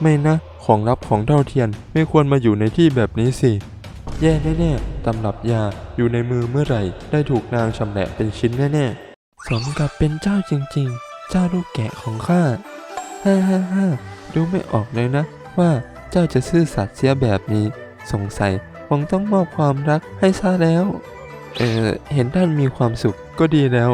ไม่นะ ของลับของเท่าเทียนไม่ควรมาอยู่ในที่แบบนี้สิ แย่แน่ๆตำรับยาอยู่ในมือเมื่อไหร่ ได้ถูกนางชำแหละเป็นชิ้นแน่ๆ สมกับเป็นเจ้าจริงๆ เจ้าลูกแกะของข้าฮ่าฮ่าฮ่าดูไม่ออกเลยนะ ว่าเจ้าจะซื่อสัตย์เสียแบบนี้ สงสัยคงต้องมอบความรักให้ซะแล้ว เออเห็นท่านมีความสุขก็ดีแล้ว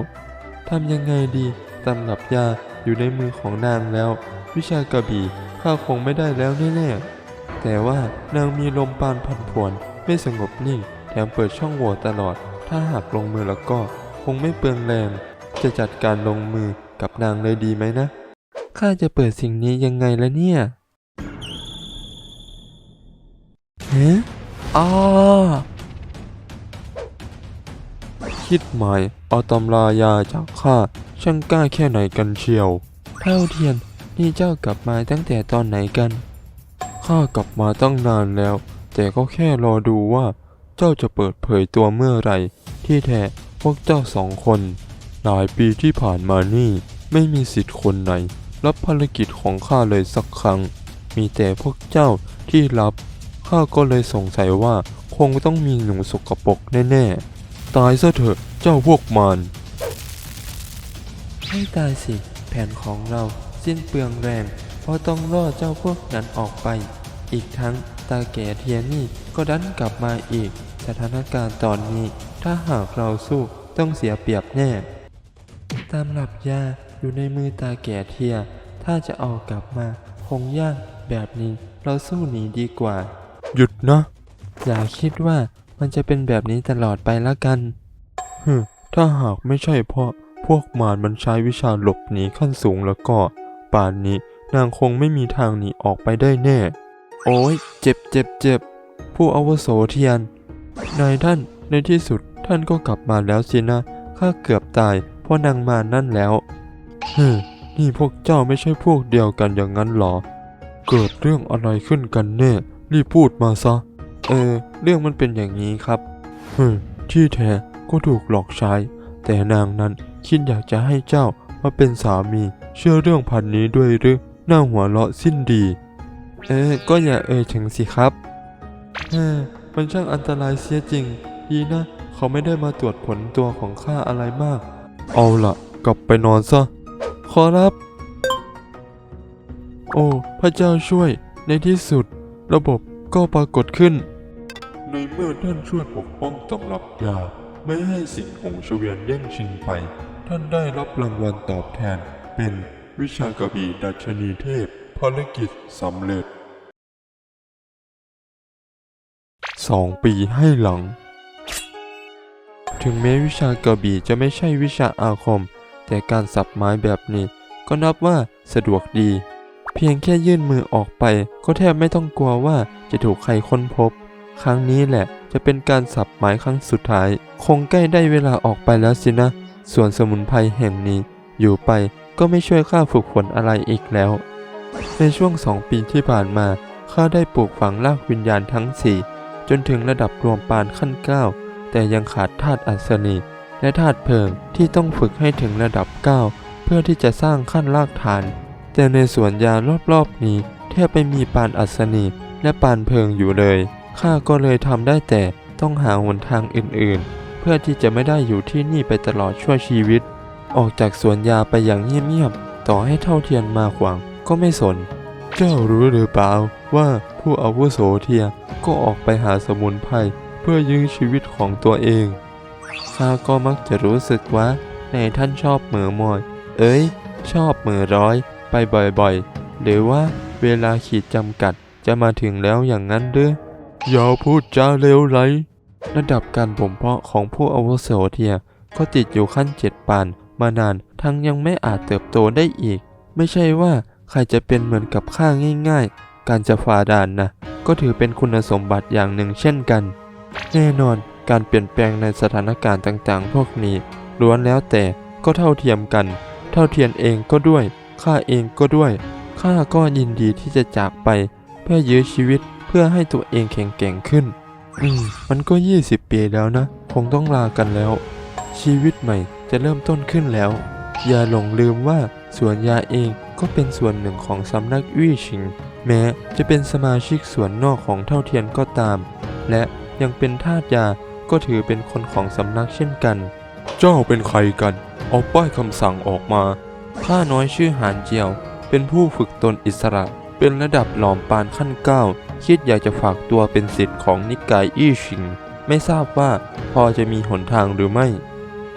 ทำยังไงดีตำรับยาอยู่ในมือของนางแล้ว วิชากระบี่ ข้าคงไม่ได้แล้วแน่ๆแต่ว่านางมีลมปานผันผวนไม่สงบนิ่ง แถมเปิดช่องโหว่ตลอด ถ้าหากลงมือแล้วก็คงไม่เปลืองแรง จะจัดการลงมือกับนางเลยดีไหมนะ ข้าจะเปิดสิ่งนี้ยังไงละเนี่ยเฮ้อ้าคิดหมายเอาตำรายาจากข้าช่างกล้าแค่ไหนกันเชียวเท่าเทียน นี่เจ้ากลับมาตั้งแต่ตอนไหนกัน ข้ากลับมาตั้งนานแล้ว แต่ก็แค่รอดูว่า เจ้าจะเปิดเผยตัวเมื่อไหร่ ที่แท้พวกเจ้าสองคน หลายปีที่ผ่านมานี่ไม่มีสิทธิ์คนไหน รับภารกิจของข้าเลยสักครั้ง มีแต่พวกเจ้าที่รับข้าก็เลยสงสัยว่าคงต้องมีหนูสกปรกแน่ๆ ตายซะเถอะเจ้าพวกมารให้ตายสิ แผนของเรา สิ้นเปลืองแรงเพราะต้องล่อเจ้าพวกนั้นออกไป อีกทั้งตาแก่เทียนี่ก็ดันกลับมาอีก สถานการณ์ตอนนี้ ถ้าหากเราสู้ต้องเสียเปรียบแน่ ตามหลับยาอยู่ในมือตาแก่เทีย ถ้าจะเอากลับมาคงยากแบบนี้เราสู้หนีดีกว่า หยุดนะอย่าคิดว่ามันจะเป็นแบบนี้ตลอดไปละกันฮึมถ้าหากไม่ใช่เพราะพวกมารมันใช้วิชาหลบหนีขั้นสูงแล้วก็ ป่านนี้นางคงไม่มีทางหนีออกไปได้แน่ โอ้ยเจ็บเจ็บเจ็บ ผู้อาวุโสเทียน นายท่านในที่สุดท่านก็กลับมาแล้วสินะ ข้าเกือบตายเพราะนางมานั่นแล้วฮึนี่พวกเจ้าไม่ใช่พวกเดียวกันอย่างนั้นหรอ เกิดเรื่องอะไรขึ้นกันแน่ รีบพูดมาซะ เออ เรื่องมันเป็นอย่างนี้ครับฮึที่แท้ก็ถูกหลอกใช้ แต่นางนั้นคิดอยากจะให้เจ้ามาเป็นสามี เชื่อเรื่องพันนี้ด้วยหรือหน้าหัวเราะสิ้นดี เออก็อย่าเอ่ยถึงสิครับเออมันช่างอันตรายเสียจริง ดีนะ เขาไม่ได้มาตรวจผลตัวของข้าอะไรมาก เอาละกลับไปนอนซะ ขอรับ โอ้ พระเจ้าช่วย ในที่สุด ระบบก็ปรากฏขึ้น ในเมื่อท่านช่วยปกป้องตำรับยา ไม่ให้สิ่งของเฉวียนแย่งชิงไป ท่านได้รับรางวัลตอบแทน เป็นวิชากบีดัชนีเทพภารกิจสำเร็จสองปีให้หลัง ถึงแม้วิชากระบี่จะไม่ใช่วิชาอาคม แต่การสับไม้แบบนี้ ก็นับว่าสะดวกดี เพียงแค่ยื่นมือออกไป ก็แทบไม่ต้องกลัวว่าจะถูกใครค้นพบ ครั้งนี้แหละจะเป็นการสับไม้ครั้งสุดท้าย คงใกล้ได้เวลาออกไปแล้วสินะ ส่วนสมุนไพรแห่งนี้อยู่ไป ก็ไม่ช่วยข้าฝึกฝนอะไรอีกแล้ว ในช่วงสองปีที่ผ่านมาข้าได้ปลูกฝังรากวิญญาณทั้งสี่จนถึงระดับรวมปานขั้นเก้าแต่ยังขาดธาตุอัศนีและธาตุเพลิงที่ต้องฝึกให้ถึงระดับ 9 เพื่อที่จะสร้างขั้นรากฐาน แต่ในสวนยารอบๆนี้แทบไม่มีปานอัศนีและปานเพลิงอยู่เลยข้าก็เลยทำได้แต่ต้องหาหนทางอื่นๆ เพื่อที่จะไม่ได้อยู่ที่นี่ไปตลอดชั่วชีวิต ออกจากสวนยาไปอย่างเงียบๆต่อให้เท่าเทียนมาขวางก็ไม่สน เจ้ารู้หรือเปล่าว่าผู้อาวุโสเทียก็ออกไปหาสมุนไพรเพื่อยื้อชีวิตของตัวเองข้าก็มักจะรู้สึกว่าในท่านชอบเหมือมอย เอ้ย ชอบเหมือร้อย ไปบ่อยๆ หรือว่าเวลาขีดจำกัดจะมาถึงแล้วอย่างนั้นหรืออย่าพูดจาเลวไหลระดับการบ่มเพาะของผู้อาวุโสเทียก็ติดอยู่ขั้นเจ็ดปาน มานานทั้งยังไม่อาจเติบโตได้อีก ไม่ใช่ว่าใครจะเป็นเหมือนกับข้าง่าย ๆ การจะฝ่าด่านนะก็ถือเป็นคุณสมบัติอย่างหนึ่งเช่นกัน แน่นอนการเปลี่ยนแปลงในสถานการณ์ต่างๆ พวกนี้ล้วนแล้วแต่ก็เท่าเทียมกัน เท่าเทียมเองก็ด้วยข้าเองก็ด้วยข้าก็ยินดีที่จะจากไป เพื่อยื้อชีวิตเพื่อให้ตัวเองแข็งแกร่งขึ้น อืม มันก็ 20 ปีแล้วนะ คงต้องลากันแล้ว ชีวิตใหม่จะเริ่มต้นขึ้นแล้ว อย่าหลงลืมว่าสวนยาเองก็เป็นส่วนหนึ่งของสำนักวี่ชิง แม้จะเป็นสมาชิกส่วนนอกของเท่าเทียนก็ตาม และยังเป็นทาสยาก็ถือเป็นคนของสำนักเช่นกัน เจ้าเป็นใครกัน เอาป้ายคำสั่งออกมา ข้าน้อยชื่อหานเจียว เป็นผู้ฝึกตนอิสระ เป็นระดับหลอมปานขั้นเก้าคิดอยากจะฝากตัวเป็นศิษย์ของนิกายอี้ชิง ไม่ทราบว่าพอจะมีหนทางหรือไม่